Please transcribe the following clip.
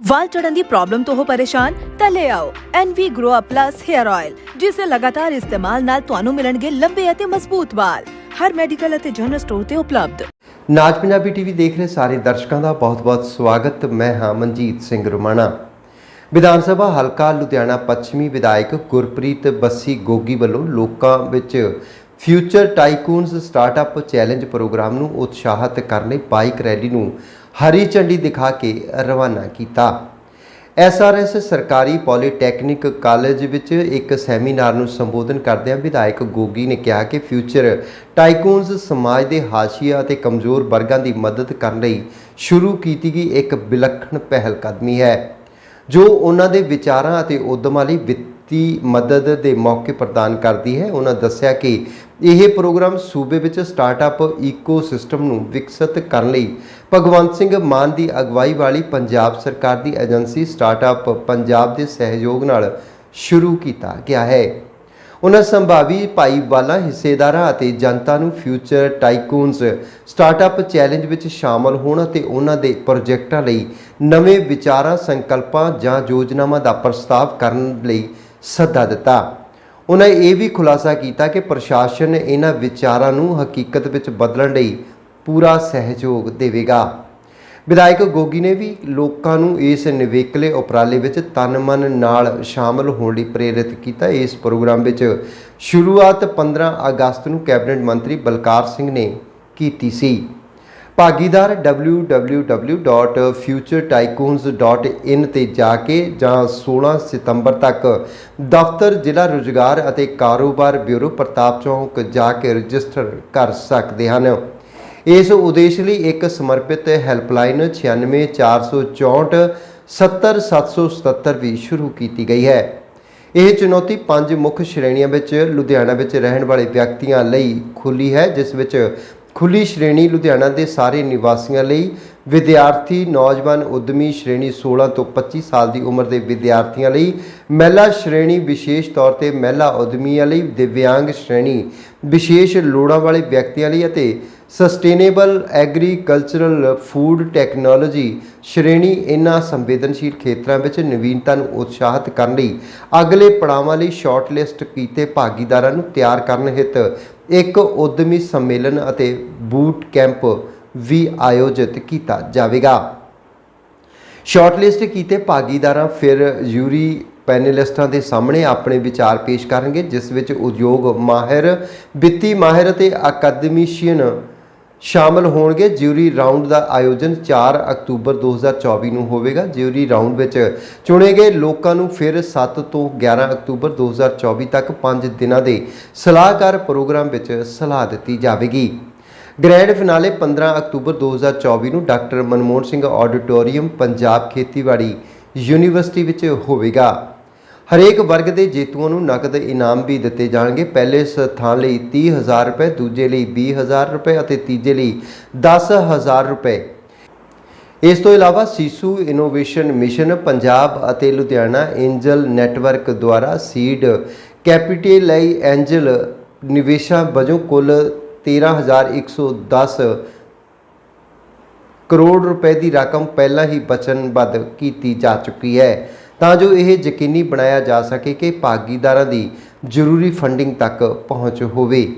ਵਾਲ ਚੜਨ ਦੀ ਪ੍ਰੋਬਲਮ ਤੋਂ ਹੋ ਪਰੇਸ਼ਾਨ, ਤਾਂ ਲੈ ਆਓ NV Grow Up Plus Hair Oil ਜਿਸ ਦੇ ਲਗਾਤਾਰ ਇਸਤੇਮਾਲ ਨਾਲ ਤੁਹਾਨੂੰ ਮਿਲਣਗੇ ਲੰਬੇ ਅਤੇ ਮਜ਼ਬੂਤ ਵਾਲ। ਹਰ ਮੈਡੀਕਲ ਅਤੇ ਜਨਰਲ ਸਟੋਰ ਤੇ ਉਪਲਬਧ। ਨਾਜ ਪੰਜਾਬੀ ਟੀਵੀ ਦੇਖ ਰਹੇ ਸਾਰੇ ਦਰਸ਼ਕਾਂ ਦਾ ਬਹੁਤ-ਬਹੁਤ ਸਵਾਗਤ। ਮੈਂ ਹਾਂ ਮਨਜੀਤ ਸਿੰਘ ਰੁਮਾਣਾ। ਵਿਧਾਨ ਸਭਾ ਹਲਕਾ ਲੁਧਿਆਣਾ ਪੱਛਮੀ ਵਿਧਾਇਕ ਗੁਰਪ੍ਰੀਤ ਬੱਸੀ ਗੋਗੀ ਵੱਲੋਂ ਲੋਕਾਂ ਵਿੱਚ future tycoons startup challenge programme ਨੂੰ ਉਤਸ਼ਾਹਿਤ ਕਰਨ ਲਈ ਬਾਈਕ ਰੈਲੀ ਨੂੰ ਹਰੀ ਝੰਡੀ ਦਿਖਾ ਕੇ ਰਵਾਨਾ ਕੀਤਾ। ਐਸਆਰਐਸ ਸਰਕਾਰੀ ਪੋਲੀਟੈਕਨਿਕ ਕਾਲਜ ਵਿੱਚ ਇੱਕ ਸੈਮੀਨਾਰ ਨੂੰ ਸੰਬੋਧਨ ਕਰਦਿਆਂ ਵਿਧਾਇਕ ਗੋਗੀ ਨੇ ਕਿਹਾ ਕਿ ਫਿਊਚਰ ਟਾਈਕੂਨਸ ਸਮਾਜ ਦੇ ਹਾਸ਼ੀਆ ਅਤੇ ਕਮਜ਼ੋਰ ਵਰਗਾਂ ਦੀ ਮਦਦ ਕਰਨ ਲਈ ਸ਼ੁਰੂ ਕੀਤੀ ਗਈ ਇੱਕ ਵਿਲੱਖਣ ਪਹਿਲ ਕਦਮੀ ਹੈ, ਜੋ ਉਹਨਾਂ ਦੇ ਵਿਚਾਰਾਂ ਅਤੇ ਉਦਮਾਂ ਲਈ ਵਿੱਤੀ ਮਦਦ ਦੇ ਮੌਕੇ ਪ੍ਰਦਾਨ ਕਰਦੀ ਹੈ। ਉਹਨਾਂ ਦੱਸਿਆ ਕਿ ਇਹ ਪ੍ਰੋਗਰਾਮ ਸੂਬੇ ਵਿੱਚ ਸਟਾਰਟਅਪ ਇਕੋਸਿਸਟਮ ਨੂੰ ਵਿਕਸਿਤ ਕਰਨ ਲਈ ਭਗਵੰਤ ਸਿੰਘ ਮਾਨ ਦੀ ਅਗਵਾਈ ਵਾਲੀ ਪੰਜਾਬ ਸਰਕਾਰ ਦੀ ਏਜੰਸੀ ਸਟਾਰਟਅਪ ਪੰਜਾਬ ਦੇ ਸਹਿਯੋਗ ਨਾਲ ਸ਼ੁਰੂ ਕੀਤਾ ਗਿਆ ਹੈ। ਉਹਨਾਂ ਸੰਭਾਵੀ ਭਾਈਵਾਲਾ ਹਿੱਸੇਦਾਰਾਂ ਅਤੇ ਜਨਤਾ ਨੂੰ ਫਿਊਚਰ ਟਾਈਕੂਨਸ ਸਟਾਰਟਅਪ ਚੈਲੰਜ ਵਿੱਚ ਸ਼ਾਮਲ ਹੋਣ ਅਤੇ ਉਹਨਾਂ ਦੇ ਪ੍ਰੋਜੈਕਟਾਂ ਲਈ ਨਵੇਂ ਵਿਚਾਰਾਂ, ਸੰਕਲਪਾਂ ਜਾਂ ਯੋਜਨਾਵਾਂ ਦਾ ਪ੍ਰਸਤਾਵ ਕਰਨ ਲਈ ਸੱਦਾ ਦਿੱਤਾ। ਉਹਨਾਂ ਇਹ ਵੀ ਖੁਲਾਸਾ ਕੀਤਾ ਕਿ ਪ੍ਰਸ਼ਾਸਨ ਇਹਨਾਂ ਵਿਚਾਰਾਂ ਨੂੰ ਹਕੀਕਤ ਵਿੱਚ ਬਦਲਣ ਲਈ ਪੂਰਾ ਸਹਿਯੋਗ ਦੇਵੇਗਾ। ਵਿਧਾਇਕ ਗੋਗੀ ਨੇ ਵੀ ਲੋਕਾਂ ਨੂੰ ਇਸ ਨਿਵੇਕਲੇ ਉਪਰਾਲੇ ਵਿੱਚ ਤਨ ਮਨ ਨਾਲ ਸ਼ਾਮਲ ਹੋਣ ਲਈ ਪ੍ਰੇਰਿਤ ਕੀਤਾ। ਇਸ ਪ੍ਰੋਗਰਾਮ ਵਿੱਚ ਸ਼ੁਰੂਆਤ 15 ਅਗਸਤ ਨੂੰ ਕੈਬਨਿਟ ਮੰਤਰੀ ਬਲਕਾਰ ਸਿੰਘ ਨੇ ਕੀਤੀ ਸੀ। ਭਾਗੀਦਾਰ www.futuretycoons.in ਤੇ ਜਾ ਕੇ ਜਾਂ 16 ਸਤੰਬਰ ਤੱਕ ਦਫ਼ਤਰ, ਜ਼ਿਲ੍ਹਾ ਰੁਜ਼ਗਾਰ ਅਤੇ ਕਾਰੋਬਾਰ ਬਿਊਰੋ ਪ੍ਰਤਾਪ ਚੌਂਕ ਜਾ ਕੇ ਰਜਿਸਟਰ ਕਰ ਸਕਦੇ ਹਨ। ਇਸ ਉਦੇਸ਼ ਲਈ ਇੱਕ ਸਮਰਪਿਤ ਹੈਲਪਲਾਈਨ 96464 70777 ਵੀ ਸ਼ੁਰੂ ਕੀਤੀ ਗਈ ਹੈ। ਇਹ ਚੁਣੌਤੀ ਪੰਜ ਮੁੱਖ ਸ਼੍ਰੇਣੀਆਂ ਵਿੱਚ ਲੁਧਿਆਣਾ ਵਿੱਚ ਰਹਿਣ ਵਾਲੇ ਵਿਅਕਤੀਆਂ ਲਈ ਖੁੱਲੀ ਹੈ, ਜਿਸ ਵਿੱਚ ਖੁੱਲੀ ਸ਼੍ਰੇਣੀ ਲੁਧਿਆਣਾ ਦੇ ਸਾਰੇ ਨਿਵਾਸੀਆਂ ਲਈ ਵਿਦਿਆਰਥੀ ਨੌਜਵਾਨ ਉਦਮੀ ਸ਼੍ਰੇਣੀ 16 ਤੋਂ 25 ਸਾਲ ਦੀ ਉਮਰ ਦੇ ਵਿਦਿਆਰਥੀਆਂ ਲਈ ਮਹਿਲਾ ਸ਼੍ਰੇਣੀ ਵਿਸ਼ੇਸ਼ ਤੌਰ ਤੇ ਮਹਿਲਾ ਉਦਮੀਆਂ ਲਈ ਦਿਵਿਆਂਗ ਸ਼੍ਰੇਣੀ, ਵਿਸ਼ੇਸ਼ ਲੋੜਾਂ ਵਾਲੇ ਵਿਅਕਤੀਆਂ ਲਈ ਅਤੇ ਸਸਟੇਨੇਬਲ ਐਗਰੀਕਲਚਰਲ ਫੂਡ ਟੈਕਨੋਲੋਜੀ ਸ਼੍ਰੇਣੀ ਇਹਨਾਂ ਸੰਵੇਦਨਸ਼ੀਲ ਖੇਤਰਾਂ ਵਿੱਚ ਨਵੀਨਤਾ ਨੂੰ ਉਤਸ਼ਾਹਿਤ ਕਰਨ ਲਈ ਅਗਲੇ ਪੜਾਵਾਂ ਲਈ ਸ਼ਾਰਟਲਿਸਟ ਕੀਤੇ ਭਾਗੀਦਾਰਾਂ ਨੂੰ ਤਿਆਰ ਕਰਨ ਹਿੱਤ ਇੱਕ ਉਦਮੀ ਸੰਮੇਲਨ ਅਤੇ ਬੂਟ ਕੈਂਪ ਵੀ ਆਯੋਜਿਤ ਕੀਤਾ ਜਾਵੇਗਾ। ਸ਼ਾਰਟਲਿਸਟ ਕੀਤੇ ਭਾਗੀਦਾਰਾਂ ਫਿਰ ਜੂਰੀ ਪੈਨਲਿਸਟਾਂ ਦੇ ਸਾਹਮਣੇ ਆਪਣੇ ਵਿਚਾਰ ਪੇਸ਼ ਕਰਨਗੇ, ਜਿਸ ਵਿੱਚ ਉਦਯੋਗ ਮਾਹਿਰ, ਵਿੱਤੀ ਮਾਹਿਰ ਅਤੇ ਅਕਾਦਮੀਸ਼ੀਅਨ ਸ਼ਾਮਲ ਹੋਣਗੇ। ਜਿਊਰੀ ਰਾਉਂਡ ਦਾ ਆਯੋਜਨ 4 ਅਕਤੂਬਰ 2024 ਨੂੰ ਹੋਵੇਗਾ। ਜਿਊਰੀ ਰਾਉਂਡ ਵਿੱਚ ਚੁਣੇ ਗਏ ਲੋਕਾਂ ਨੂੰ ਫਿਰ 7 ਤੋਂ 11 ਅਕਤੂਬਰ 2024 ਤੱਕ 5 ਦਿਨਾਂ ਦੇ ਸਲਾਹਕਾਰ ਪ੍ਰੋਗਰਾਮ ਵਿੱਚ ਸਲਾਹ ਦਿੱਤੀ ਜਾਵੇਗੀ। ਗ੍ਰੈਂਡ ਫਿਨਾਲੇ 15 ਅਕਤੂਬਰ 2024 ਨੂੰ ਡਾਕਟਰ ਮਨਮੋਹਨ ਸਿੰਘ ਆਡੀਟੋਰੀਅਮ, ਪੰਜਾਬ ਖੇਤੀਬਾੜੀ ਯੂਨੀਵਰਸਿਟੀ ਵਿੱਚ ਹੋਵੇਗਾ। ਹਰੇਕ ਵਰਗ ਦੇ ਜੇਤੂਆਂ ਨੂੰ ਨਕਦ ਇਨਾਮ ਵੀ ਦਿੱਤੇ ਜਾਣਗੇ। ਪਹਿਲੇ ਸਥਾਨ ਲਈ 30000 ਰੁਪਏ, ਦੂਜੇ ਲਈ 20000 ਰੁਪਏ ਅਤੇ ਤੀਜੇ ਲਈ 10000 ਰੁਪਏ। ਇਸ ਤੋਂ ਇਲਾਵਾ ਸੀਸੂ ਇਨੋਵੇਸ਼ਨ ਮਿਸ਼ਨ ਪੰਜਾਬ ਅਤੇ ਲੁਧਿਆਣਾ ਐਂਜਲ ਨੈਟਵਰਕ ਦੁਆਰਾ ਸੀਡ ਕੈਪੀਟਲ ਲਈ ਐਂਜਲ ਨਿਵੇਸ਼ਾਂ ਵਜੋਂ ਕੁੱਲ 13110 ਕਰੋੜ ਰੁਪਏ ਦੀ ਰਕਮ ਪਹਿਲਾਂ ਹੀ ਬਚਨਬੱਧ ਕੀਤੀ ਜਾ ਚੁੱਕੀ ਹੈ। ਤਾਂ ਜੋ ਇਹ ਯਕੀਨੀ ਬਣਾਇਆ ਜਾ ਸਕੇ ਕਿ ਭਾਗੀਦਾਰਾਂ ਦੀ ਜ਼ਰੂਰੀ ਫੰਡਿੰਗ ਤੱਕ ਪਹੁੰਚ ਹੋਵੇ।